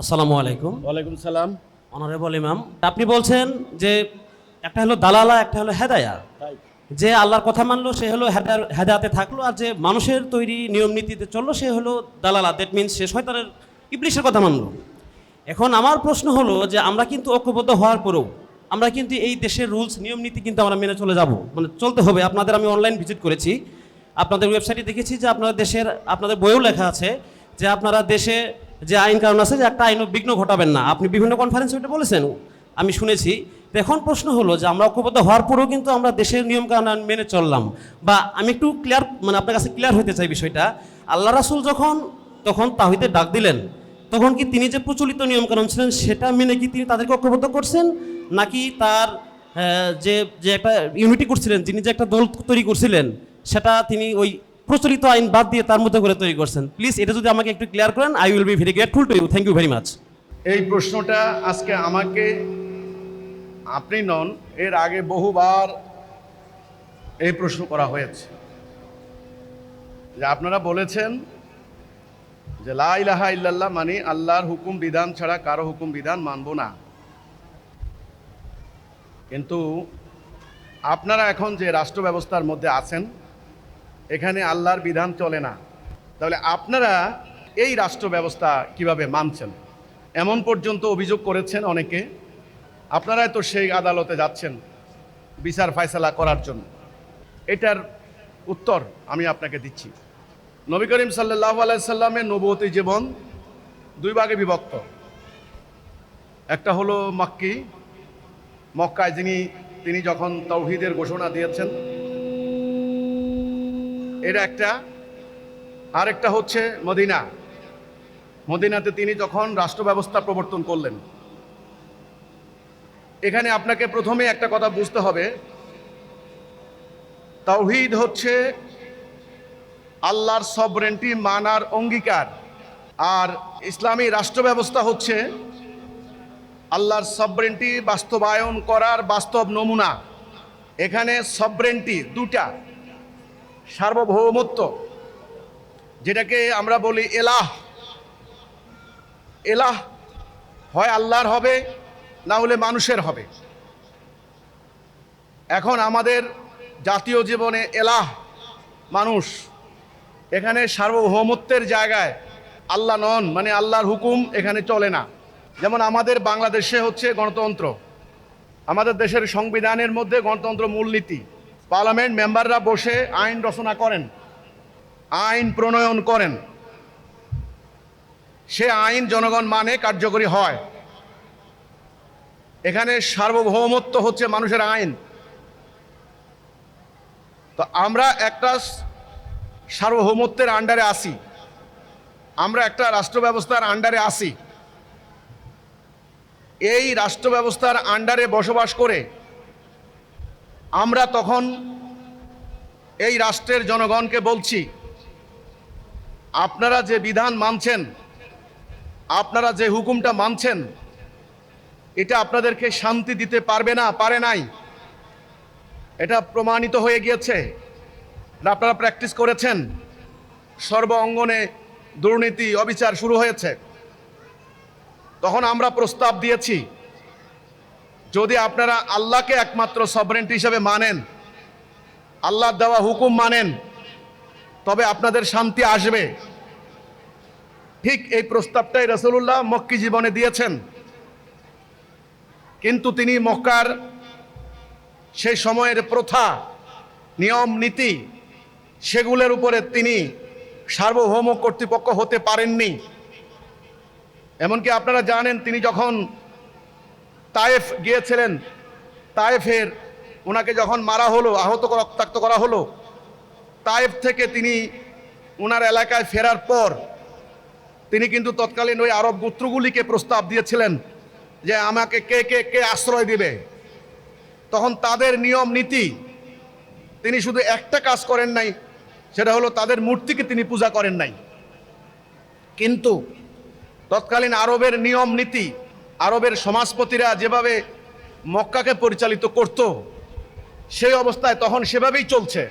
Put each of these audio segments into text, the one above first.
আসসালামু আলাইকুম। ওয়ালাইকুম সালাম। অনারেবল ইমাম আপনি বলছেন যে একটা হলো দালালা একটা হলো হেদায়া। যে আল্লাহর কথা মানলো সে হলো হেদায়াতে থাকল আর যে মানুষের তৈরি নিয়ম নীতিতে চলল সে হলো দালালা। দ্যাট মিনস সে শয়তানের ইবলিশের কথা মানলো। এখন আমার প্রশ্ন হলো যে আমরা কিন্তু ঐক্যবদ্ধ হওয়ার পরেও আমরা কিন্তু এই দেশের রুলস নিয়ম নীতি কিন্তু আমরা মেনে চলে যাব। মানে চলতে হবে। আপনাদের আমি অনলাইন ভিজিট করেছি। আপনাদের ওয়েবসাইটে দেখেছি যে আপনাদের দেশের আপনাদের বইয়েও লেখা আছে যে আপনারা দেশে যে আইন কারণ আছে যে একটা আইন বিঘ্ন ঘটাবেন না। আপনি বিভিন্ন কনফারেন্সে ওটা বলেছেন, আমি শুনেছি। তো এখন প্রশ্ন হলো যে আমরা ঐক্যবদ্ধ হওয়ার পরেও কিন্তু আমরা দেশের নিয়ম কানুন মেনে চললাম। বা আমি একটু ক্লিয়ার মানে আপনার কাছে ক্লিয়ার হতে চাই বিষয়টা। আল্লাহ রাসুল যখন, তখন তাহিতে ডাক দিলেন, তখন কি তিনি যে প্রচলিত নিয়ম কানুন ছিলেন সেটা মেনে কি তিনি তাদেরকে ঐক্যবদ্ধ করছেন? নাকি তার যে যে একটা ইউনিটি করছিলেন, যিনি যে একটা দল তৈরি করছিলেন, সেটা তিনি ওই প্রচলিত আইন বাদ দিয়ে তার মধ্যে করে তৈরি করছেন। প্লিজ, এটা যদি আমাকে একটু ক্লিয়ার করেন I will be very grateful to you thank you very much এই প্রশ্নটা আজকে আমাকে আপনি নন, এর আগে বহুবার এই প্রশ্ন করা হয়েছে। যে আপনারা বলেছেন যে লা ইলাহা ইল্লাল্লাহ মানে আল্লাহর হুকুম বিধান ছাড়া কারও হুকুম বিধান মানব না। কিন্তু আপনারা এখন যে রাষ্ট্র ব্যবস্থার মধ্যে আছেন এখানে আল্লাহর বিধান চলে না। তাহলে আপনারা এই রাষ্ট্র ব্যবস্থা কীভাবে মানছেন? এমন পর্যন্ত অভিযোগ করেছেন অনেকে। আপনারাই তো সেই আদালতে যাচ্ছেন বিচার ফায়সালা করার জন্য। এটার উত্তর আমি আপনাকে দিচ্ছি। নবী করিম সাল্লাহ আলাইসাল্লামের নবতী জীবন দুই ভাগে বিভক্ত। একটা হলো মক্কি, মক্কায় যিনি তিনি যখন তৌহিদের ঘোষণা দিয়েছেন এটা একটা, আরেকটা হচ্ছে মদিনা। মদিনাতে তিনি যখন রাষ্ট্র ব্যবস্থা প্রবর্তন করলেন, এখানে আপনাকে প্রথমে একটা কথা বুঝতে হবে। তাওহিদ হচ্ছে আল্লাহর সবরেন্টি, মানার অঙ্গীকার। আর ইসলামী রাষ্ট্র ব্যবস্থা হচ্ছে আল্লাহর সবরেন্টি বাস্তবায়ন করার বাস্তব নমুনা। এখানে সবরেন্টি দুটা সার্বভৌমত্ব, যেটাকে আমরা বলি এলাহ। এলাহ হয় আল্লাহর হবে, না হলে মানুষের হবে। এখন আমাদের জাতীয় জীবনে এলাহ, মানুষ, এখানে সার্বভৌমত্বের জায়গায় আল্লাহ নন মানে আল্লাহর হুকুম এখানে চলে না। যেমন আমাদের বাংলাদেশে হচ্ছে গণতন্ত্র। আমাদের দেশের সংবিধানের মধ্যে গণতন্ত্র মূলনীতি। পার্লামেন্ট মেম্বাররা বসে আইন রচনা করেন, আইন প্রণয়ন করেন। সে আইন জনগণ মানে কার্যকরী হয়। এখানে সার্বভৌমত্ব হচ্ছে মানুষের আইন। তো আমরা একটা সার্বভৌমত্বের আন্ডারে আসি আমরা একটা রাষ্ট্র ব্যবস্থার আন্ডারে আসি এই রাষ্ট্র ব্যবস্থার আন্ডারে বসবাস করে আমরা তখন এই রাষ্ট্রের জনগণকে বলছি, আপনারা যে বিধান মানছেন, আপনারা যে হুকুমটা মানছেন, এটা আপনাদেরকে শান্তি দিতে পারবে না, পারে নাই। এটা প্রমাণিত হয়ে গিয়েছে। আপনারা প্র্যাকটিস করেছেন। সর্ব অঙ্গনে দুর্নীতি অবিচার শুরু হয়েছে। তখন আমরা প্রস্তাব দিয়েছি যদি আপনারা আল্লাহকে একমাত্র সবরেন্টি হিসেবে মানেন আল্লাহ দেওয়া হুকুম মানেন, তবে আপনাদের শান্তি আসবে। ঠিক এই প্রস্তাবটাই রসুল্লাহ মক্কি জীবনে দিয়েছেন। কিন্তু তিনি মক্কার সেই সময়ের প্রথা, নিয়ম, নীতি, সেগুলোর উপরে তিনি সার্বভৌম কর্তৃপক্ষ হতে পারেননি। এমনকি আপনারা জানেন, তিনি যখন তায়েফ গিয়েছিলেন, তায়েফের ওনাকে যখন মারা হলো, আহত রক্তাক্ত করা হলো, তায়েফ থেকে তিনি ওনার এলাকায় ফেরার পর তিনি কিন্তু তৎকালীন ওই আরব গোত্রগুলিকে প্রস্তাব দিয়েছিলেন যে আমাকে কে কে কে আশ্রয় দিবে। তখন তাদের নিয়ম, নীতি, তিনি শুধু একটা কাজ করেন নাই, সেটা হলো তাদের মূর্তিকে তিনি পূজা করেন নাই। কিন্তু তৎকালীন আরবের নিয়ম, নীতি আরবের সমাজপতিরা যেভাবে মক্কাকে পরিচালিত করত, সেই অবস্থায় তখন সেভাবেই চলছে।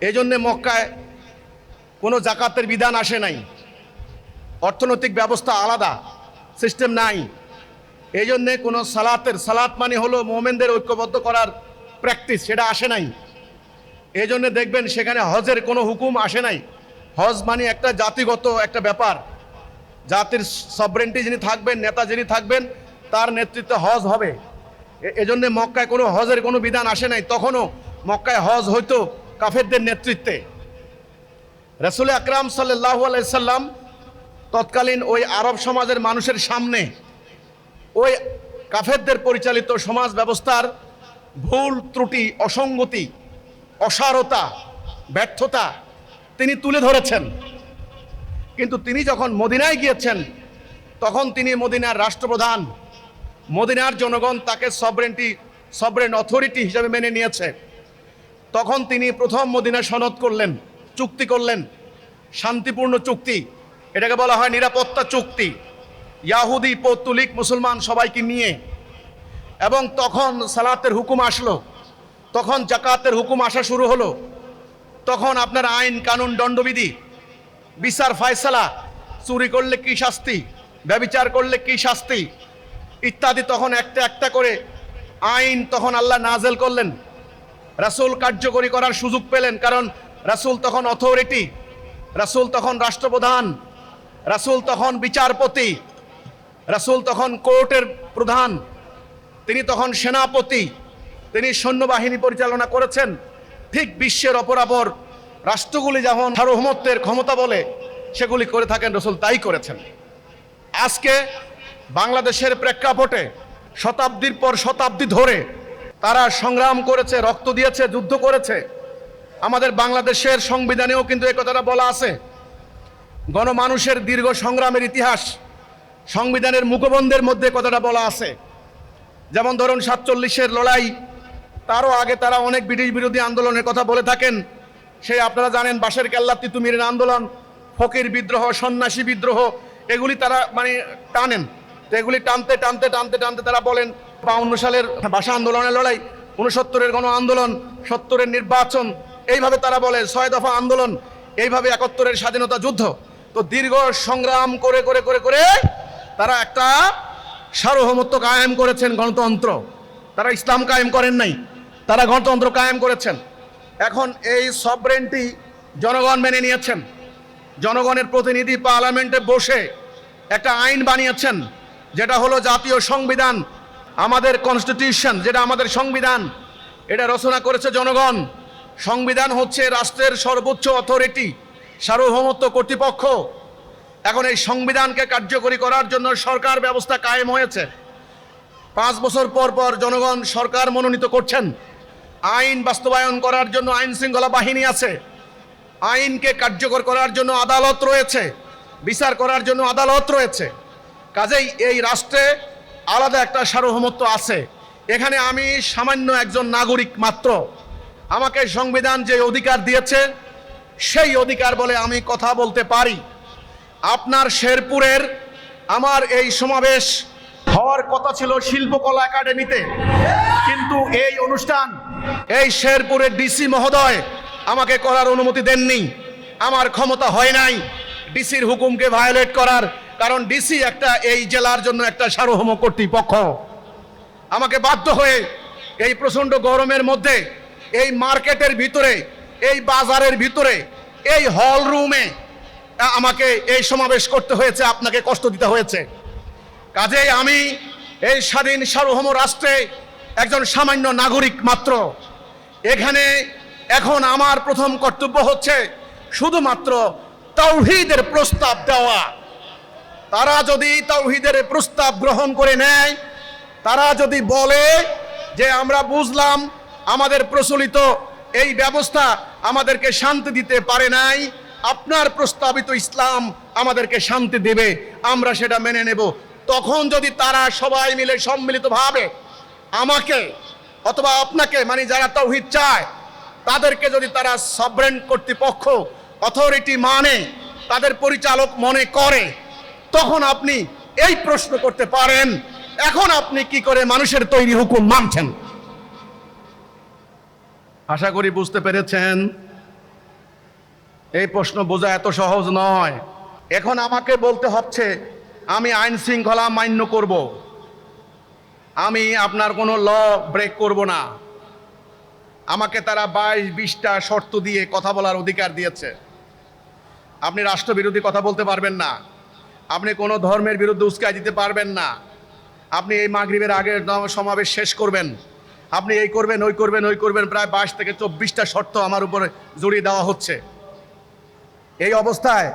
এই জন্যে মক্কায় কোনো জাকাতের বিধান আসে নাই। অর্থনৈতিক ব্যবস্থা আলাদা, সিস্টেম নাই। এই জন্যে কোনো সালাতের, সালাত মানে হলো মোমেনদের ঐক্যবদ্ধ করার প্র্যাকটিস, সেটা আসে নাই। এই জন্য দেখবেন সেখানে হজের কোনো হুকুম আসে নাই। হজ মানে একটা জাতিগত একটা ব্যাপার। জাতির সবরেন্টি যিনি থাকবেন, নেতা যিনি থাকবেন, তার নেতৃত্বে হজ হবে। এজন্য মক্কায় কোনো হজের কোনো বিধান আসে নাই, তখনও মক্কায় হজ হইতো কাফেরদের নেতৃত্বে। রসুল আকরাম সাল্লাহ আলাইসাল্লাম তৎকালীন ওই আরব সমাজের মানুষের সামনে ওই কাফেরদের পরিচালিত সমাজ ব্যবস্থার ভুল ত্রুটি, অসঙ্গতি, অসারতা, ব্যর্থতা তিনি তুলে ধরেছেন। কিন্তু তিনি যখন মদিনায় গিয়েছেন, তখন তিনি মদিনার রাষ্ট্রপ্রধান। মদিনার জনগণ তাকে সবরেন্টি সবরেন অথরিটি হিসেবে মেনে নিয়েছে। তখন তিনি প্রথম মদিনা সনদ করলেন, চুক্তি করলেন, শান্তিপূর্ণ চুক্তি। এটাকে বলা হয় নিরাপত্তা চুক্তি। ইয়াহুদি, পৌত্তলিক, মুসলমান সবাইকে নিয়ে। এবং তখন সালাতের হুকুম আসলো। তখন জাকাতের হুকুম আসা শুরু হলো। তখন আপনার আইন, কানুন, দণ্ডবিধি বিচার ফায়সালা, চুরি করলে কি শাস্তি, ব্যবিচার করলে কি শাস্তি? ইত্যাদি তখন একটা একটা করে আইন তখন আল্লাহ নাজেল করলেন। রাসূল কার্যকরী করার সুযোগ পেলেন, কারণ রাসূল তখন অথরিটি রাসূল তখন রাষ্ট্রপ্রধান, রাসূল তখন বিচারপতি, রাসূল তখন কোর্টের প্রধান, তিনি তখন সেনাপতি, তিনি সৈন্যবাহিনী পরিচালনা করেছেন। ঠিক বিশ্বের অপরাপর রাষ্ট্রগুলি যেমন সার্বভৌমত্বের ক্ষমতা বলে সেগুলি করে থাকেন রসুল, তাই করেছেন। আজকে বাংলাদেশের প্রেক্ষাপটে শতাব্দীর পর শতাব্দী ধরে তারা সংগ্রাম করেছে, রক্ত দিয়েছে, যুদ্ধ করেছে। আমাদের বাংলাদেশের সংবিধানেও কিন্তু এই কথাটা বলা আছে। গণমানুষের দীর্ঘ সংগ্রামের ইতিহাস সংবিধানের মুখবন্ধের মধ্যে কথাটা বলা আছে। যেমন ধরুন সাতচল্লিশের লড়াই, তারও আগে তারা অনেক ব্রিটিশ বিরোধী আন্দোলনের কথা বলে থাকেন। সেই আপনারা জানেন, বাঁশের কেল্লা, তিতুমিরের আন্দোলন, ফকির বিদ্রোহ, সন্ন্যাসী বিদ্রোহ, এগুলি তারা মানে টানেন। তো এগুলি টানতে টানতে টানতে টানতে তারা বলেন, বাউন্ন সালের ভাষা আন্দোলনের লড়াই, উনসত্তরের গণ আন্দোলন, সত্তরের নির্বাচন, এইভাবে তারা বলে, ছয় দফা আন্দোলন, এইভাবে একাত্তরের স্বাধীনতা যুদ্ধ। তো দীর্ঘ সংগ্রাম করে করে করে করে তারা একটা সার্বভৌমত্ব কায়েম করেছেন গণতন্ত্র। তারা ইসলাম কায়েম করেন নাই, তারা গণতন্ত্র কায়েম করেছেন। এখন এই সবরেন্টি জনগণ মেনে নিয়েছেন। জনগণের প্রতিনিধি পার্লামেন্টে বসে একটা আইন বানিয়েছেন, যেটা হলো জাতীয় সংবিধান, আমাদের কনস্টিটিউশন যেটা আমাদের সংবিধান। এটা রচনা করেছে জনগণ। সংবিধান হচ্ছে রাষ্ট্রের সর্বোচ্চ অথরিটি সার্বভৌমত্ব কর্তৃপক্ষ। এখন এই সংবিধানকে কার্যকরী করার জন্য সরকার ব্যবস্থা কায়েম হয়েছে। পাঁচ বছর পর পর জনগণ সরকার মনোনীত করছেন। আইন বাস্তবায়ন করার জন্য আইন শৃঙ্খলা বাহিনী আছে। আইনকে কার্যকর করার জন্য আদালত রয়েছে। বিচার করার জন্য আদালত রয়েছে। কাজেই এই রাষ্ট্রে আলাদা একটা সার্বভৌমত্ব আছে। এখানে আমি সামান্য একজন নাগরিক মাত্র। আমাকে সংবিধান যে অধিকার দিয়েছে, সেই অধিকার বলে আমি কথা বলতে পারি। আপনার শেরপুরের আমার এই সমাবেশ হওয়ার কথা ছিল শিল্পকলা একাডেমিতে। কিন্তু এই অনুষ্ঠান এই শেরপুরের ডিসি মহোদয় আমাকে করার অনুমতি দেননি। আমার ক্ষমতা হয় নাই। ডিসির হুকুমকে ভায়োলেট করার, কারণ ডিসি একটা এই জেলার জন্য একটা সার্বভৌম কর্তৃপক্ষ। আমাকে বাধ্য হয়ে এই প্রচণ্ড গরমের মধ্যে, এই মার্কেটের ভিতরে, এই বাজারের ভিতরে, এই হল রুমে আমাকে এই সমাবেশ করতে হয়েছে, আপনাকে কষ্ট দিতে হয়েছে। কাজেই আমি এই স্বাধীন সার্বভৌম রাষ্ট্রে একজন সামান্য নাগরিক মাত্র। এখানে এখন আমার প্রথম কর্তব্য হচ্ছে শুধুমাত্র তৌহিদের প্রস্তাব দেওয়া। তারা যদি তৌহিদের প্রস্তাব গ্রহণ করে নেয়, তারা যদি বলে যে আমরা বুঝলাম আমাদের প্রচলিত এই ব্যবস্থা আমাদেরকে শান্তি দিতে পারে নাই, আপনার প্রস্তাবিত ইসলাম আমাদেরকে শান্তি দেবে, আমরা সেটা মেনে নেব। তখন যদি তারা সবাই মিলে সম্মিলিতভাবে আমাকে অথবা আপনাকে মানে যারা তৌহিদ চায়, তাদেরকে যদি তারা সবরেন কর্তৃপক্ষ অথরিটি মানে তাদের পরিচালক মনে করে, তখন আপনি এই প্রশ্ন করতে পারেন, এখন আপনি কি করে মানুষের তৈরি হুকুম মানছেন? আশা করি বুঝতে পেরেছেন। এই প্রশ্ন বোঝা এত সহজ নয়। এখন আমাকে বলতে হচ্ছে, আমি আইন শৃঙ্খলা মান্য করব। আমি আপনার কোনো ল ব্রেক করব না। আমাকে তারা বাইশ, বিশটা শর্ত দিয়ে কথা বলার অধিকার দিয়েছে। আপনি রাষ্ট্রবিরোধী কথা বলতে পারবেন না। আপনি কোনো ধর্মের বিরুদ্ধে উস্কাই দিতে পারবেন না। আপনি এই মাগরিবের আগের সমাবেশ শেষ করবেন। আপনি এই করবেন, ওই করবেন ওই করবেন, প্রায় বাইশ থেকে চব্বিশটা শর্ত আমার উপরে জড়িয়ে দেওয়া হচ্ছে। এই অবস্থায়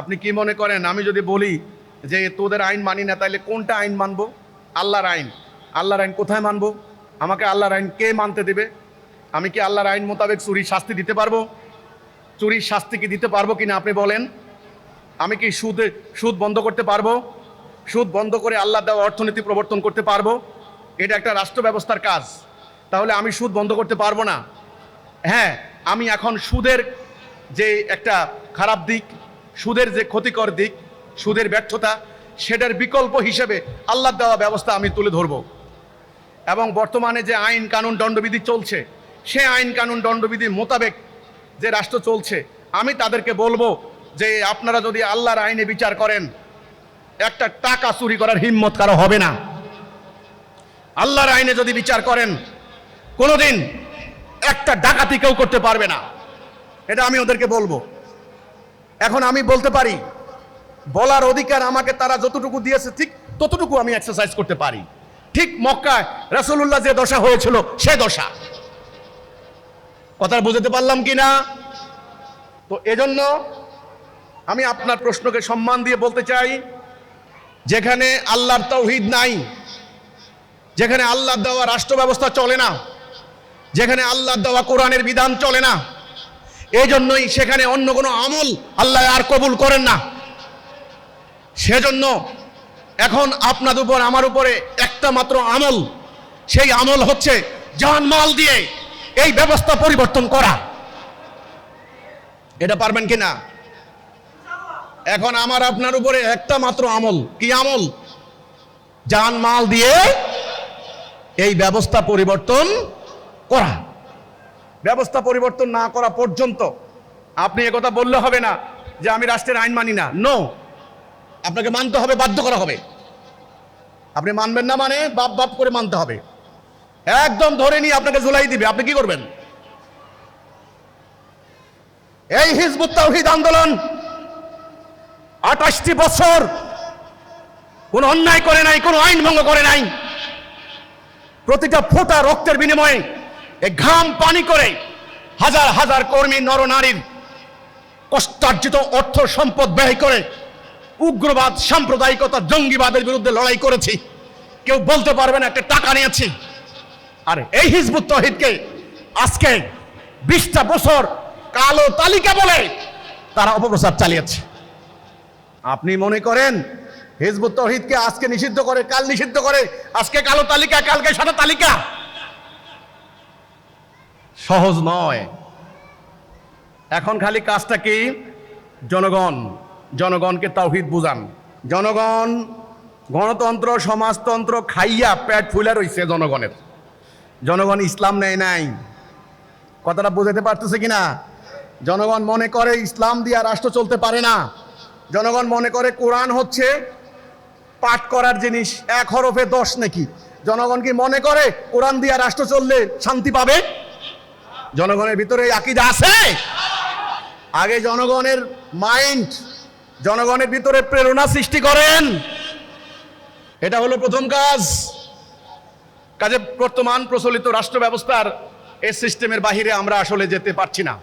আপনি কি মনে করেন? আমি যদি বলি যে তোদের আইন মানি না, তাইলে কোনটা আইন মানবো? আল্লাহর আইন। আল্লাহর আইন কোথায় মানবো? আমাকে আল্লাহর আইন কে মানতে দেবে? আমি কি আল্লাহর আইন মোতাবেক চুরির শাস্তি দিতে পারব? চুরির শাস্তি কি দিতে পারব কিনা আপনি বলেন। আমি কি সুদে সুদ বন্ধ করতে পারব? সুদ বন্ধ করে আল্লাহ দেওয়া অর্থনীতি প্রবর্তন করতে পারব? এটা একটা রাষ্ট্র ব্যবস্থার কাজ। তাহলে আমি সুদ বন্ধ করতে পারব না। হ্যাঁ আমি এখন সুদের যে একটা খারাপ দিক, সুদের যে ক্ষতিকর দিক, সুদের ব্যর্থতা সেটার বিকল্প হিসেবে আল্লাহ দেওয়া ব্যবস্থা আমি তুলে ধরব। এবং বর্তমানে যে আইন কানুন দণ্ডবিধি চলছে, সে আইন কানুন দণ্ডবিধি মোতাবেক যে রাষ্ট্র চলছে, আমি তাদেরকে বলব যে আপনারা যদি আল্লাহর আইনে বিচার করেন, একটা টাকা চুরি করার হিম্মত কারও হবে না। আল্লাহর আইনে যদি বিচার করেন, কোনোদিন একটা ডাকাতি কেউ করতে পারবে না। এটা আমি ওদেরকে বলব। এখন আমি বলতে পারি বলার অধিকার আমাকে তারা যতটুকু দিয়েছে, ঠিক ততটুকু আমি এক্সারসাইজ করতে পারি। ঠিক মক্কায় রাসূলুল্লাহ যে দশা হয়েছিল, সে দশা। কথা বুঝতে পারলাম কি না তো এজন্য আমি আপনার প্রশ্নকে সম্মান দিয়ে বলতে চাই, যেখানে আল্লাহর তৌহিদ নাই, যেখানে আল্লাহ দেওয়া রাষ্ট্র ব্যবস্থা চলে না, যেখানে আল্লাহ দেওয়া কোরআনের বিধান চলে না এই জন্যই সেখানে অন্য কোনো আমল আল্লাহ আর কবুল করেন না। সেজন্য এখন আপনাদের উপর, আমার উপরে একটা মাত্র আমল। সেই আমল হচ্ছে জান মাল দিয়ে এই ব্যবস্থা পরিবর্তন করা। এটা পারবেন কি না এখন আমার আপনার উপরে একটা মাত্র আমল। কি আমল? জান মাল দিয়ে এই ব্যবস্থা পরিবর্তন করা। ব্যবস্থা পরিবর্তন না করা পর্যন্ত আপনি একথা বললে হবে না যে আমি রাষ্ট্রের আইন মানি না। নো আপনাকে মানতে হবে, বাধ্য করা হবে। আপনি মানবেন না মানে বাপ বাপ করে মানতে হবে। একদম ধরে নিয়ে আপনাকে জুলাই দিবে, আপনি কি করবেন? এই হিজবুত তাওহীদ আন্দোলন আঠাশটি বছর কোন অন্যায় করে নাই, কোন আইন ভঙ্গ করে নাই। প্রতিটা ফোঁটা রক্তের বিনিময়ে এই ঘাম পানি করে হাজার হাজার কর্মী, নরনারীর কষ্টার্জিত অর্থ সম্পদ ব্যয় করে উগ্রবাদ, সাম্প্রদায়িকতা, জঙ্গিবাদের বিরুদ্ধে লড়াই করেছি। কেউ বলতে পারবে না, একটা টাকা নিয়েছি। আর, এই হিজবুত তহিদকে আজকে বিশটা বছর কালো তালিকা বলে তারা অপপ্রচার চালিয়েছে। আপনি মনে করেন, হিজবুত তহিদকে আজকে নিষিদ্ধ করে, কাল নিষিদ্ধ করে, আজকে কালো তালিকা, কালকে সাদা তালিকা? সহজ নয়। এখন খালি কাজটা কি? জনগণ জনগণকে তাওহিদ বুঝান। জনগণ, গণতন্ত্র, সমাজতন্ত্র খাইয়া পেট ফুলে রইছে জনগণের। জনগণ ইসলাম নেয় নাই। কথাটা বোঝাতে পারতেছে কিনা? জনগণ মনে করে ইসলাম দিয়া রাষ্ট্র চলতে পারে না। জনগণ মনে করে কোরআন হচ্ছে পাঠ করার জিনিস, এক হরফে দশ নাকি। জনগণ কি মনে করে কোরআন দিয়া রাষ্ট্র চললে শান্তি পাবে? জনগণের ভিতরে আকিদা আছে? আগে জনগণের মাইন্ড জনগণের ভিতরে প্রেরণা সৃষ্টি করেন। এটা হলো প্রথম কাজ। কাজে বর্তমান প্রচলিত রাষ্ট্র ব্যবস্থার এই সিস্টেমের বাহিরে আমরা আসলে যেতে পারছি না।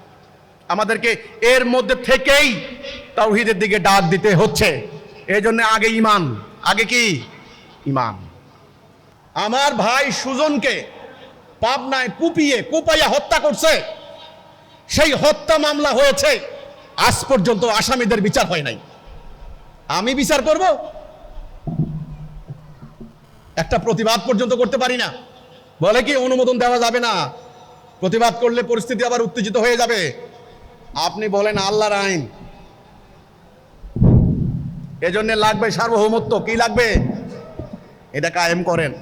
আমাদেরকে এর মধ্যে থেকেই তাওহিদের দিকে ডাক দিতে হচ্ছে। এই জন্য আগে ইমান আগে কি? ইমান আমার ভাই সুজনকে পাবনায় কুপিয়ে, কুপাইয়া হত্যা করছে। সেই হত্যা মামলা হয়েছে। আজ পর্যন্ত আসামিদের বিচার হয় নাই। আমি বিচার করব? একটা প্রতিবাদ পর্যন্ত করতে পারি না। বলে কি, অনুমোদন দেওয়া যাবে না। প্রতিবাদ করলে পরিস্থিতি আবার উত্তেজিত হয়ে যাবে। আপনি বলেন আল্লাহর আইন। এজন্য লাগবে সার্বভৌমত্ব। কি লাগবে? এটা কায়েম করেন।